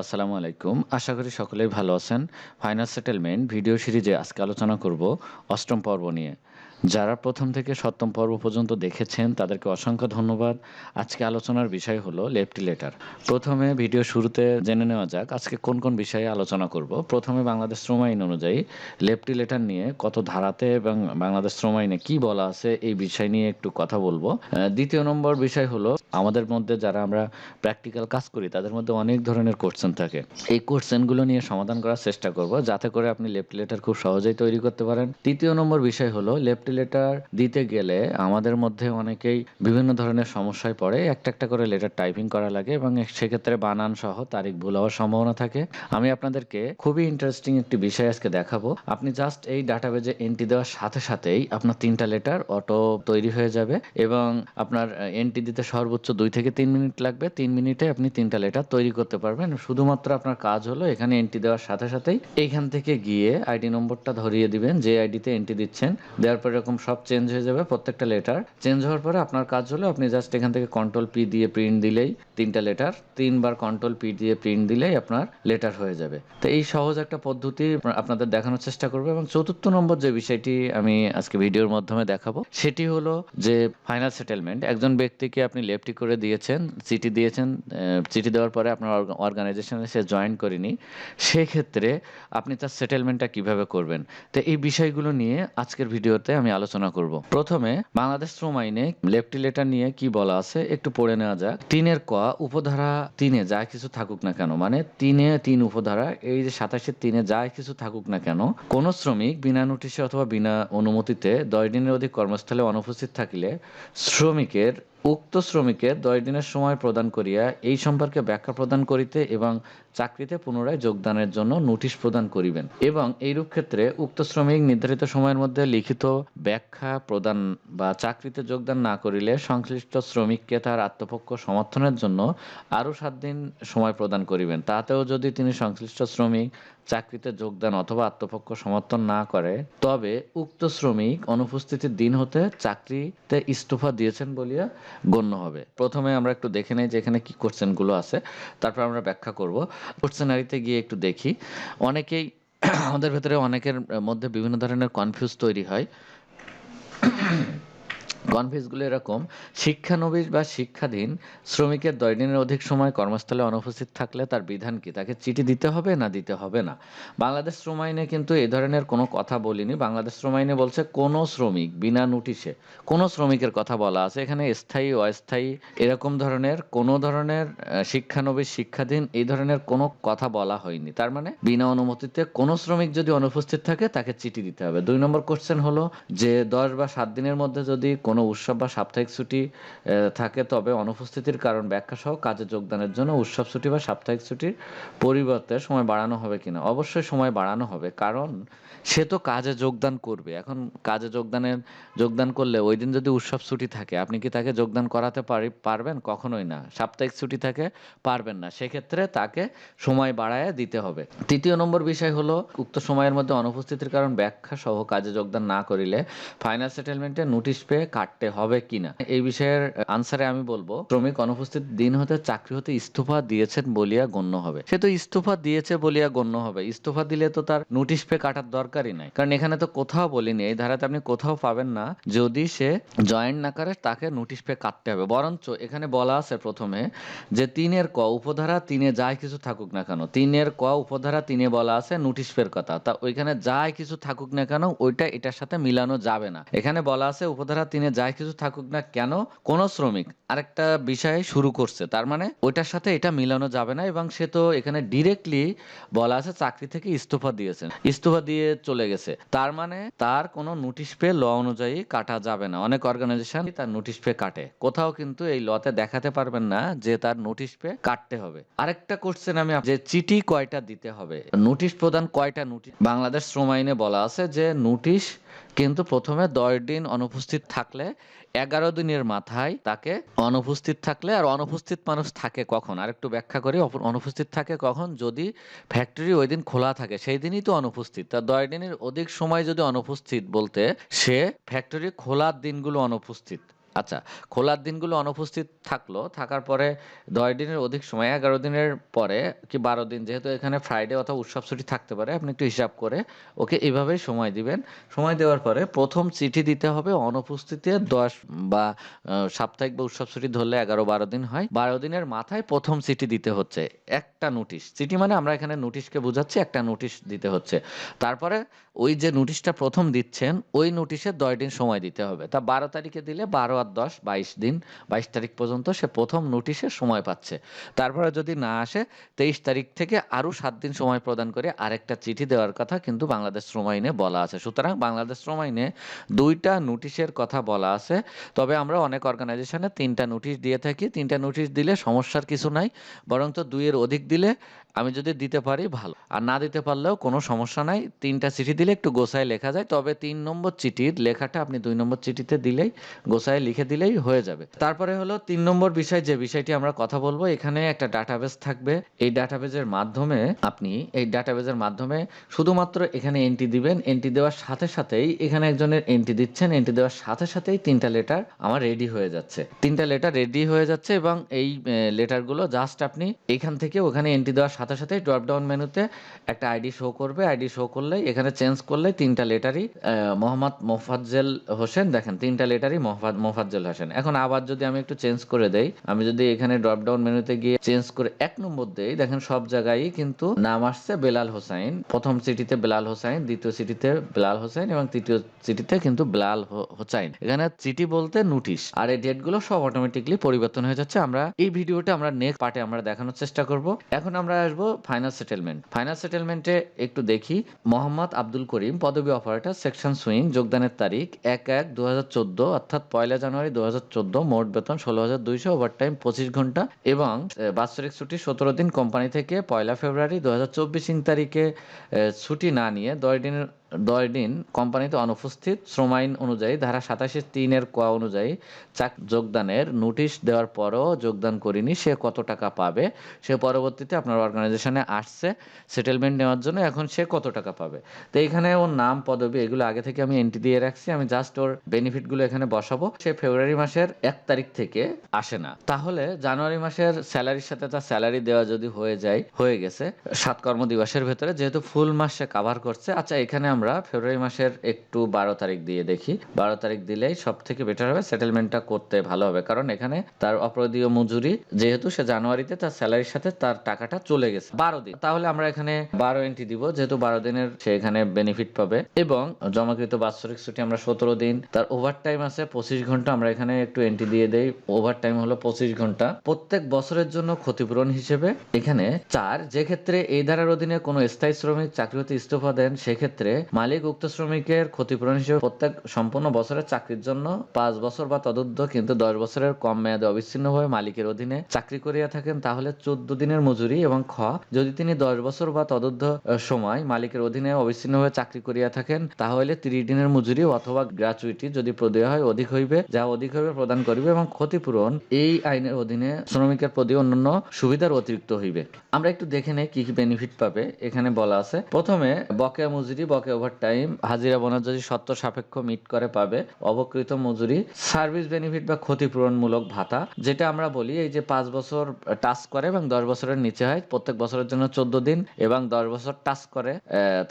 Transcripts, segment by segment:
আসসালামু আলাইকুম। আশা করি সকলেই ভালো আছেন। ফাইনাল সেটেলমেন্ট ভিডিও সিরিজে আজকে আলোচনা করব অষ্টম পর্ব নিয়ে। যারা প্রথম থেকে সপ্তম পর্ব পর্যন্ত দেখেছেন, তাদেরকে অসংখ্য ধন্যবাদ। আজকে আলোচনার বিষয় হলো লেফটি লেটার। প্রথমে ভিডিও শুরুতে জেনে নেওয়া যাক আজকে কোন কোন বিষয়ে আলোচনা করব। প্রথমে বাংলাদেশ শ্রম আইন অনুযায়ী লেফটি লেটার নিয়ে কত ধারাতে এবং বাংলাদেশ শ্রম আইনে কি বলা আছে এই বিষয় নিয়ে একটু কথা বলব। দ্বিতীয় নম্বর বিষয় হলো আমাদের মধ্যে যারা আমরা প্র্যাকটিক্যাল কাজ করি, তাদের মধ্যে অনেক ধরনের কোশ্চেন থাকে। এই কোশ্চেনগুলো নিয়ে সমাধান করার চেষ্টা করব, যাতে করে আপনি লেফট লেটার খুব সহজেই তৈরি করতে পারেন। তৃতীয় নম্বর বিষয় হলো লেফট লেটার দিতে গেলে আমাদের মধ্যে অনেকেই বিভিন্ন ধরনের সমস্যায় পড়ে। একটা একটা করে লেটার টাইপিং করা লাগে এবং সেক্ষেত্রে বানান সহ তারিখ ভুল হওয়ার সম্ভাবনা থাকে। আমি আপনাদেরকে খুবই ইন্টারেস্টিং একটি বিষয় আজকে দেখাবো। আপনি জাস্ট এই ডাটাবেজে এন্ট্রি দেওয়ার সাথে সাথেই আপনার তিনটা লেটার অটো তৈরি হয়ে যাবে এবং আপনার এন্ট্রি দিতে সর্বোচ্চ দুই থেকে তিন মিনিট লাগবে। তিন মিনিটে আপনি তিনটা লেটার তৈরি করতে পারবেন। শুধুমাত্র আপনার কাজ হলো এখানে এন্ট্রি দেওয়ার সাথে সাথেই এইখান থেকে গিয়ে আইডি নম্বরটা ধরিয়ে দিবেন। যে আইডিতে এন্ট্রি দিচ্ছেন, দেওয়ার পরে এরকম সব চেঞ্জ হয়ে যাবে প্রত্যেকটা লেটার চেঞ্জ হওয়ার পরে আপনার কাজ হলো আপনি জাস্ট এখান থেকে কন্ট্রোল পি দিয়ে প্রিন্ট দিলেই তিনটা লেটার তিনবার কন্ট্রোল পি দিয়ে প্রিন্ট দিলেই আপনার লেটার হয়ে যাবে। তো এই সহজ একটা পদ্ধতি আপনাদের দেখানোর চেষ্টা করব এবং চতুর্থ নম্বর যে বিষয়টি আমি আজকে ভিডিওর মাধ্যমে দেখাবো, সেটি হলো যে ফাইনাল সেটেলমেন্ট একজন ব্যক্তিকে আপনি লেফটি করে দিয়েছেন চিঠি দিয়েছেন চিঠি দেওয়ার পরে আপনার অর্গানাইজেশনে সে জয়েন করেনি, সেক্ষেত্রে আপনি তার সেটেলমেন্টটা কীভাবে করবেন? তো এই বিষয়গুলো নিয়ে আজকের ভিডিওতে আমি আলোচনা করব। প্রথমে বাংলাদেশ শ্রম আইনে লেফটি লেটার নিয়ে কি বলা আছে একটু পড়ে নেওয়া যাক। তিনের ক, উপধারা তিনে যা কিছু থাকুক না কেন মানে তিনে তিন উপধারা, এই যে সাতাশের তিনে যা কিছু থাকুক না কেন, কোন শ্রমিক বিনা নোটিশে অথবা বিনা অনুমতিতে দশ দিনের অধিক কর্মস্থলে অনুপস্থিত থাকলে শ্রমিকের উক্ত শ্রমিকের দশ দিনের সময় প্রদান করিয়া এই সম্পর্কে ব্যাখ্যা প্রদান করিতে এবং চাকরিতে পুনরায় যোগদানের জন্য নোটিশ প্রদান করিবেন এবং এইরূপ ক্ষেত্রে উক্ত শ্রমিক নির্ধারিত সময়ের মধ্যে লিখিত ব্যাখ্যা প্রদান বা চাকরিতে যোগদান না করিলে সংশ্লিষ্ট শ্রমিককে তার আত্মপক্ষ সমর্থনের জন্য আরও সাত দিন সময় প্রদান করিবেন। তাতেও যদি তিনি সংশ্লিষ্ট শ্রমিক চাকরিতে যোগদান অথবা আত্মপক্ষ সমর্থন না করে, তবে উক্ত শ্রমিক অনুপস্থিতির দিন হতে চাকরিতে ইস্তফা দিয়েছেন বলিয়া গণ্য হবে। প্রথমে আমরা একটু দেখে নেই যে এখানে কি কোশ্চেনগুলো আছে, তারপর আমরা ব্যাখ্যা করব। কোশ্চেনারিতে গিয়ে একটু দেখি। অনেকেই আমাদের ভেতরে, অনেকের মধ্যে বিভিন্ন ধরনের কনফিউজ তৈরি হয়। কনফিউজগুলো এরকম, শিক্ষানবিশ বা শিক্ষাধীন শ্রমিকের দশ দিনের অধিক সময় কর্মস্থলে অনুপস্থিত থাকলে তার বিধান কি? তাকে চিঠি দিতে হবে না দিতে হবে না? বাংলাদেশ শ্রম আইনে কিন্তু এই ধরনের কোনো কথা বলিনি। বাংলাদেশ শ্রম আইনে বলছে, কোনো শ্রমিক বিনা নোটিশে, কোনো শ্রমিকের কথা বলা আছে। এখানে স্থায়ী, অস্থায়ী এরকম ধরনের, কোনো ধরনের শিক্ষানবিশ, শিক্ষাধীন এই ধরনের কোনো কথা বলা হয়নি। তার মানে বিনা অনুমতিতে কোনো শ্রমিক যদি অনুপস্থিত থাকে, তাকে চিঠি দিতে হবে। দুই নম্বর কোশ্চেন হলো যে, দশ বা সাত দিনের মধ্যে যদি কোনো উৎসব বা সাপ্তাহিক ছুটি থাকে, তবে অনুপস্থিতির কারণ ব্যাখ্যা সহ কাজে যোগদানের জন্য উৎসব ছুটি বা সাপ্তাহিক ছুটির পরিবর্তে সময় বাড়ানো হবে কিনা? অবশ্যই সময় বাড়ানো হবে, কারণ সে তো কাজে যোগদান করবে। এখন কাজে যোগদানের, যোগদান করলে ওই দিন যদি উৎসব ছুটি থাকে, আপনি কি তাকে যোগদান করাতে পারি, পারবেন? কখনোই না। সাপ্তাহিক ছুটি থাকে, পারবেন না। সেক্ষেত্রে তাকে সময় বাড়ায় দিতে হবে। তৃতীয় নম্বর বিষয় হলো, উক্ত সময়ের মধ্যে অনুপস্থিতির কারণ ব্যাখ্যা সহ কাজে যোগদান না করিলে ফাইনাল সেটেলমেন্টে নোটিশ পেয়ে কাটতে হবে কিনা? এই বিষয়ের আনসারে আমি বলব, শ্রমিক অনুপস্থিত দিন হতে চাকরি হতে ইস্তফা দিয়েছেন বলিয়া গণ্য হবে। সে তো ইস্তফা দিয়েছে বলিয়া গণ্য হবে। ইস্তফা দিলে তো তার নোটিশ পে কাটার দরকারই নাই। কারণ এখানে তো কোথাও বলিনি, এই ধারাতে আপনি কোথাও পাবেন না যদি সে জয়েন না করে, তাকে নোটিশ পে কাটতে হবে। বরঞ্চ এখানে বলা আছে প্রথমে যে তিনের ক, উপধারা তিনে যাই কিছু থাকুক না কেন। তিনের ক, উপধারা তিনে বলা আছে নোটিশ পের কথা। তা ওইখানে যাই কিছু থাকুক না কেন, ওইটা এটার সাথে মিলানো যাবে না। এখানে বলা আছে উপধারা তিনে যাই কিছু থাকুক না কেন, কোন শ্রমিক আরেকটা বিষয় শুরু করছে। তার মানে ওইটার সাথে এটা মিলানো যাবে না এবং সে তো এখানে ডিরেক্টলি বলা আছে চাকরি থেকে ইস্তফা দিয়েছেন। ইস্তফা দিয়ে চলে গেছে। তার মানে তার কোনো নোটিশ পে ল অনুযায়ী কাটা যাবে না। অনেক অর্গানাইজেশন তার নোটিশ পে কাটে। কোথাও কিন্তু এই লতে দেখাতে পারবেন না যে তার নোটিশ পে কাটতে হবে। আরেকটা কোশ্চেন আমি যে চিঠি কয়টা দিতে হবে? নোটিশ প্রদান কয়টা নোটিশ বাংলাদেশ শ্রম আইনে বলা আছে যে নোটিশ কিন্তু প্রথমে দশ দিন অনুপস্থিত থাকলে, এগারো দিনের মাথায় তাকে অনুপস্থিত থাকলে, আর অনুপস্থিত মানুষ থাকে কখন? আর একটু ব্যাখ্যা করি অনুপস্থিত থাকে কখন? যদি ফ্যাক্টরি ওই দিন খোলা থাকে, সেই দিনই তো অনুপস্থিত। তা দশ দিনের অধিক সময় যদি অনুপস্থিত বলতে, সে ফ্যাক্টরি খোলার দিনগুলো অনুপস্থিত। আচ্ছা খোলার দিনগুলো অনুপস্থিত থাকল, থাকার পরে দশ দিনের অধিক সময়, এগারো দিনের পরে কি বারো দিন, যেহেতু এখানে ফ্রাইডে অথবা উৎসব ছুটি থাকতে পারে, আপনি একটু হিসাব করে ওকে এইভাবেই সময় দিবেন। সময় দেওয়ার পরে প্রথম চিঠি দিতে হবে অনুপস্থিতিতে দশ বা সাপ্তাহিক বা উৎসব ছুটি ধরলে এগারো বারো দিন হয়। বারো দিনের মাথায় প্রথম চিঠি দিতে হচ্ছে, একটা নোটিশ। চিঠি মানে আমরা এখানে নোটিশকে বোঝাচ্ছি, একটা নোটিশ দিতে হচ্ছে। তারপরে ওই যে নোটিশটা প্রথম দিচ্ছেন, ওই নোটিশে দশ দিন সময় দিতে হবে। তা বারো তারিখে দিলে বারো আর দশ, বাইশ দিন, বাইশ তারিখ পর্যন্ত সে প্রথম নোটিশে সময় পাচ্ছে। তারপরে যদি না আসে, তেইশ তারিখ থেকে আরও সাত দিন সময় প্রদান করে আরেকটা চিঠি দেওয়ার কথা কিন্তু বাংলাদেশ শ্রম আইনে বলা আছে। সুতরাং বাংলাদেশ শ্রম আইনে দুইটা নোটিশের কথা বলা আছে। তবে আমরা অনেক অর্গানাইজেশনে তিনটা নোটিশ দিয়ে থাকি। তিনটা নোটিশ দিলে সমস্যার কিছু নাই বরং তো দুইয়ের অধিক দিলে আমি যদি দিতে পারি, ভালো। আর না দিতে পারলেও কোনো সমস্যা নাই। তিনটা চিঠি দিলে একটু গোছায় লেখা যায়। তবে তিন নম্বর চিঠির লেখাটা আপনি দুই নম্বর চিঠিতে দিলেই গোছায় লিখে দিলেই হয়ে যাবে। তারপরে হলো তিন নম্বর বিষয়, যে বিষয়টি আমরা কথা বলব, এখানে একটা ডাটাবেস থাকবে। এই ডাটাবেজের মাধ্যমে আপনি, এই ডাটাবেজের মাধ্যমে শুধুমাত্র এখানে এন্ট্রি দিবেন। এন্ট্রি দেওয়ার সাথে সাথেই এখানে একজনের এন্ট্রি দিচ্ছেন। এন্ট্রি দেওয়ার সাথে সাথেই তিনটা লেটার আমার রেডি হয়ে যাচ্ছে। তিনটা লেটার রেডি হয়ে যাচ্ছে এবং এই লেটারগুলো জাস্ট আপনি এখান থেকে ওখানে এন্ট্রি দেওয়ার সাথে সাথেই ড্রপ ডাউন মেনুতে একটা আইডি শো করবে। আইডি শো করলে, এখানে চেঞ্জ করলে তিনটা লেটারই মোহাম্মদ মোফাজ্জেল হোসেন, দেখেন, তিনটা লেটারই মোহাম্মদ মোফাজ্জেল হোসেন। এখন আবার যদি আমি একটু চেঞ্জ করে দেই, আমি যদি এখানে ড্রপ ডাউন মেনুতে গিয়ে চেঞ্জ করে এক নম্বর দেই, দেখেন সব জায়গায় কিন্তু নাম আসছে বেলাল হোসাইন। প্রথম সিটিতে বেলাল হোসাইন, দ্বিতীয় সিটিতে বেলাল হোসাইন এবং তৃতীয় সিটিতে কিন্তু বেলাল হোসাইন। এখানে চিঠি বলতে নোটিশ আর এই ডেটগুলো সব অটোমেটিকলি পরিবর্তন হয়ে যাচ্ছে। আমরা এই ভিডিওটা আমরা নেক্সট পার্টে আমরা দেখানোর চেষ্টা করব। এখন আমরা আসব ফাইনাল সেটেলমেন্ট ফাইনাল সেটেলমেন্টে একটু দেখি। মোহাম্মদ আব্দুল করিম, পদবি অপারেটর সেকশন সুইং যোগদানের তারিখ এক এক দু অর্থাৎ পয়লা জানুয়ারি দু মোট বেতন ষোলো হাজার দুইশো ওভার টাইম পঁচিশ ঘণ্টা এবং বাৎসরিক ছুটি সতেরো দিন কোম্পানি থেকে পয়লা ফেব্রুয়ারি দু হাজার চব্বিশ তারিখে ছুটি না নিয়ে দশ দিনের দশ দিন কোম্পানিতে অনুপস্থিত শ্রম আইন অনুযায়ী ধারা সাতাশি তিনের ক অনুযায়ী চাক যোগদানের নোটিশ দেওয়ার পরও যোগদান করিনি। সে কত টাকা পাবে? সে পরবর্তীতে আপনার অর্গানাইজেশনে আসছে। সেটেলমেন্ট নেওয়ার জন্য এখন সে কত টাকা পাবে? তো এখানে ওর নাম, পদবি, এগুলো আগে থেকে আমি এন্ট্রি দিয়ে রাখছি। আমি জাস্ট ওর বেনিফিটগুলো এখানে বসাবো। সে ফেব্রুয়ারি মাসের এক তারিখ থেকে আসে না। তাহলে জানুয়ারি মাসের স্যালারির সাথে তার স্যালারি দেওয়া যদি হয়ে যায়, হয়ে গেছে সাত কর্মদিবসের ভেতরে, যেহেতু ফুল মাস সে কাভার করছে। আচ্ছা এখানে আমরা ফেব্রুয়ারি মাসের একটু বারো তারিখ দিয়ে দেখি। বারো তারিখ দিলেই সব থেকে বেটার হবে সেটেলমেন্টটা করতে ভালো হবে। কারণ এখানে তার অপ্রদীয় মজুরি, যেহেতু সে জানুয়ারিতে তার স্যালারির সাথে তার টাকাটা চলে গেছে। বারো দিন। তাহলে আমরা এখানে বারো এন্ট্রি দিব, যেহেতু বারো দিনের সে এখানে বেনিফিট পাবে। এবং জমাকৃত বাৎসরিক ছুটি আমরা সতেরো দিন। তার ওভার টাইম আছে, পঁচিশ ঘণ্টা আমরা এখানে একটু এন্ট্রি দিয়ে দেই। ওভার টাইম হলো পঁচিশ ঘণ্টা। প্রত্যেক বছরের জন্য ক্ষতিপূরণ হিসেবে এখানে চার যে ক্ষেত্রে এই ধারার অধীনে কোনো স্থায়ী শ্রমিক চাকরি হতে ইস্তফা দেন, সেক্ষেত্রে মালিক উক্ত শ্রমিকের ক্ষতিপূরণ হিসেবে প্রত্যেক সম্পূর্ণ বছরের চাকরির জন্য পাঁচ বছর বা তদুর্ধ কিন্তু দশ বছরের কম মেয়াদে অবিচ্ছিন্নভাবে মালিকের অধীনে চাকরি করিয়া থাকেন, তাহলে চোদ্দ দিনের মজুরি এবং খ, যদি তিনি দশ বছর বা তদুর্ধ সময় মালিকের অধীনে অবিচ্ছিন্নভাবে চাকরি করিয়া থাকেন, তাহলে তিরিশ দিনের মজুরি অথবা গ্রাচুইটি যদি প্রদেয় হয় অধিক হইবে, যা অধিক হইবে প্রদান করিবে এবং ক্ষতিপূরণ এই আইনের অধীনে শ্রমিকের প্রতি অন্যান্য সুবিধার অতিরিক্ত হইবে। আমরা একটু দেখে নেই কি কি বেনিফিট পাবে, এখানে বলা আছে। প্রথমে বকেয়া মজুরি, বকেয়া ওভার টাইম হাজিরা বোনাস যদি সত্য সাপেক্ষ মিট করে পাবে, অবকৃত মজুরি সার্ভিস বেনিফিট বা ক্ষতিপূরণমূলক ভাতা, যেটা আমরা বলি এই যে পাঁচ বছর টাচ করে এবং দশ বছরের নিচে হয়, প্রত্যেক বছরের জন্য চোদ্দ দিন এবং দশ বছর টাচ করে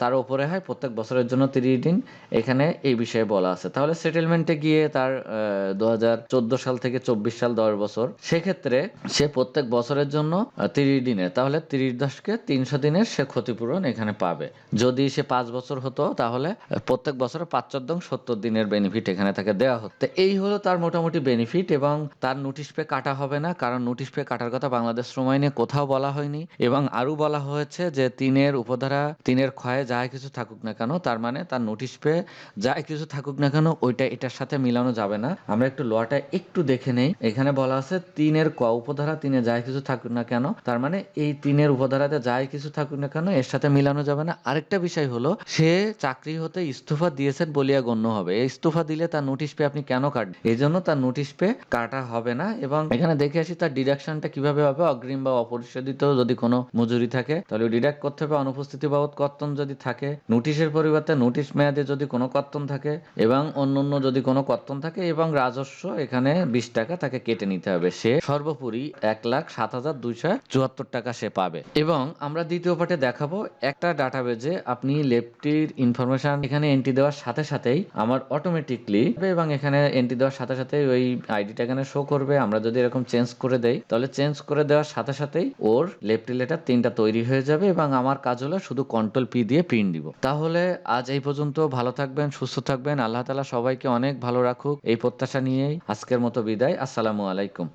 তার উপরে হয় প্রত্যেক বছরের জন্য তিরিশ দিন। এখানে এই বিষয়ে বলা আছে। তাহলে সেটেলমেন্টে গিয়ে তার দু হাজার চোদ্দ সাল থেকে চব্বিশ সাল দশ বছর, সেক্ষেত্রে সে প্রত্যেক বছরের জন্য তিরিশ দিনের, তাহলে তিরিশ দশকে তিনশো দিনের সে ক্ষতিপূরণ এখানে পাবে। যদি সে পাঁচ বছর হতো তাহলে প্রত্যেক বছরে পাঁচ চোদ্দং সত্তর দিনের বেনিফিট এখানে তাকে দেওয়া হতো। এই হলো তার মোটামুটি বেনিফিট এবং তার নোটিশ পে কাটা হবে না, কারণ নোটিশ পে কাটার কথা বাংলাদেশ শ্রম আইনে কোথাও বলা হয়নি এবং আরও বলা হয়েছে যে তিনের উপধারা, তিনের ক্ষয়ে যাই কিছু থাকুক না কেন, তার মানে তার নোটিশ পে যাই কিছু থাকুক না কেন, ওইটা এটার সাথে মিলানো যাবে না। আমরা একটু লটা একটু দেখে নেই। এখানে বলা আছে তিনের ক উপধারা, তিনে যাই কিছু থাকুক না কেন, তার মানে এই তিনের উপধারাতে যাই কিছু থাকুক না কেন, এর সাথে মিলানো যাবে না। আরেকটা বিষয় হলো সে চাকরি হতে ইস্তফা দিয়েছেন বলিয়া গণ্য হবে। ইস্তফা দিলে তার নোটিশ পে আপনি কেন কাটবেন এই জন্য তার নোটিশ পে কাটা হবে না এবং এখানে দেখে আসি তার ডিডাকশনটা কীভাবে হবে? অগ্রিম বা অপরিশোধিত যদি কোনো মজুরি থাকে, তাহলে ডিডাক্ট করতে হবে। অনুপস্থিতি বাবদ কর্তন যদি থাকে নোটিশের পরিবর্তে নোটিশ মেয়াদে যদি কোনো কর্তন থাকে এবং অন্যান্য যদি কোনো কর্তন থাকে এবং রাজস্ব এখানে বিশ টাকা তাকে কেটে নিতে হবে। সে সর্বোপরি এক লাখ সাত হাজার দুইশো চুয়াত্তর টাকা সে পাবে। এবং আমরা দ্বিতীয় পার্টে দেখাবো, একটা ডাটাবেজে আপনি লেফটির ইনফরমেশন এখানে এন্ট্রি দেওয়ার সাথে সাথেই আমার অটোমেটিকলি এবং এখানে এন্ট্রি দেওয়ার সাথে সাথে ওই আইডিটা এখানে শো করবে। আমরা যদি এরকম চেঞ্জ করে দেই, তাহলে চেঞ্জ করে দেওয়ার সাথে সাথেই ওর লেফটি লেটার তিনটা তৈরি হয়ে যাবে এবং আমার কাজ হলো শুধু কন্ট্রোল পি দিয়ে প্রিন্ট দিব। তাহলে আজ এই পর্যন্ত ভালো থাকবেন, সুস্থ থাকবেন। আল্লাহ তালা সবাইকে অনেক ভালো রাখুক। এই প্রত্যাশা নিয়েই আজকের মতো বিদায়। আসসালামু আলাইকুম।